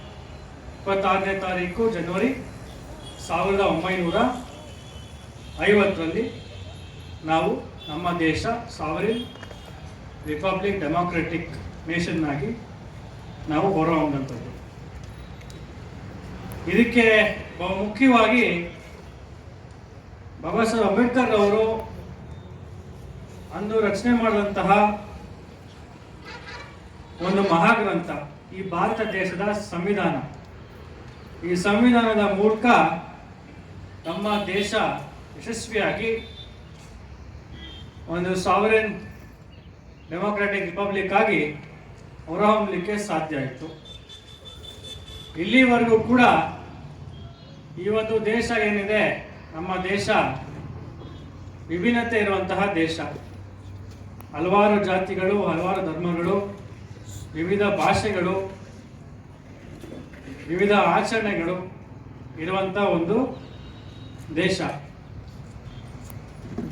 ಇಪ್ಪತ್ತಾರನೇ ತಾರೀಕು ಜನವರಿ ಸಾವಿರದ ಒಂಬೈನೂರ ಐವತ್ತರಲ್ಲಿ ನಾವು ನಮ್ಮ ದೇಶ ಸಾವರಿನ್ ರಿಪಬ್ಲಿಕ್ ಡೆಮಾಕ್ರೆಟಿಕ್ ನೇಷನ್ನಾಗಿ ನಾವು ಹೊರಹೊಮ್ಮಂಥದ್ದು ಇದಕ್ಕೆ ಮುಖ್ಯವಾಗಿ ಬಾಬಾ ಸಾಹೇಬ್ ಅಂಬೇಡ್ಕರ್ ಅವರು ಅಂದು ರಚನೆ ಮಾಡಿದಂತಹ ಒಂದು ಮಹಾಗ್ರಂಥ, ಈ ಭಾರತ ದೇಶದ ಸಂವಿಧಾನ. ಈ ಸಂವಿಧಾನದ ಮೂಲಕ ನಮ್ಮ ದೇಶ ಯಶಸ್ವಿಯಾಗಿ ಒಂದು ಸಾವರೇನ್ ಡೆಮೊಕ್ರಾಟಿಕ್ ರಿಪಬ್ಲಿಕ್ ಆಗಿ ಹೊರಹೊಮ್ಮಲಿಕ್ಕೆ ಸಾಧ್ಯ ಆಯಿತು. ಇಲ್ಲಿವರೆಗೂ ಕೂಡ ಈ ಒಂದು ದೇಶ ಏನಿದೆ, ನಮ್ಮ ದೇಶ ವಿಭಿನ್ನತೆ ಇರುವಂತಹ ದೇಶ. ಹಲವಾರು ಜಾತಿಗಳು, ಹಲವಾರು ಧರ್ಮಗಳು, ವಿವಿಧ ಭಾಷೆಗಳು, ವಿವಿಧ ಆಚರಣೆಗಳು ಇರುವಂಥ ಒಂದು ದೇಶ.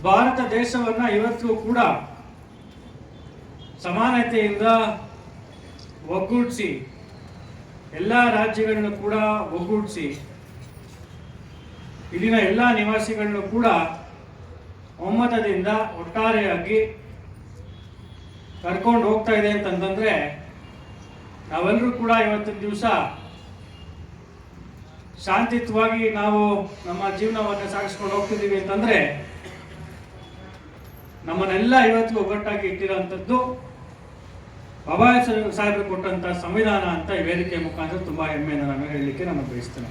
ಭಾರತ ದೇಶವನ್ನ ಇವತ್ತಿಗೂ ಕೂಡ ಸಮಾನತೆಯಿಂದ ಒಗ್ಗೂಡಿಸಿ ಎಲ್ಲ ರಾಜ್ಯಗಳನ್ನು ಕೂಡ ಒಗ್ಗೂಡಿಸಿ, ಇಲ್ಲಿನ ಎಲ್ಲ ನಿವಾಸಿಗಳನ್ನು ಕೂಡ ಒಮ್ಮತದಿಂದ ಒಟ್ಟಾರೆಯಾಗಿ ಕರ್ಕೊಂಡು ಹೋಗ್ತಾ ಇದೆ ಅಂತಂದ್ರೆ ನಾವೆಲ್ಲರೂ ಕೂಡ ಇವತ್ತಿನ ದಿವಸ ಶಾಂತಿಯುತವಾಗಿ ನಾವು ನಮ್ಮ ಜೀವನವನ್ನು ಸಾಗಿಸ್ಕೊಂಡು ಹೋಗ್ತಿದ್ದೀವಿ ಅಂತಂದ್ರೆ, ನಮ್ಮನ್ನೆಲ್ಲ ಇವತ್ತು ಒಗ್ಗಟ್ಟಾಗಿ ಇಟ್ಟಿರೋಂಥದ್ದು ಬಾಬಾ ಸಾಹೇಬರು ಕೊಟ್ಟಂತ ಸಂವಿಧಾನ ಅಂತ ವೇದಿಕೆ ಮುಖಾಂತರ ತುಂಬಾ ಹೆಮ್ಮೆಯನ್ನು ನಾನು ಹೇಳಲಿಕ್ಕೆ ನಾನು ಬಯಸ್ತೇನೆ.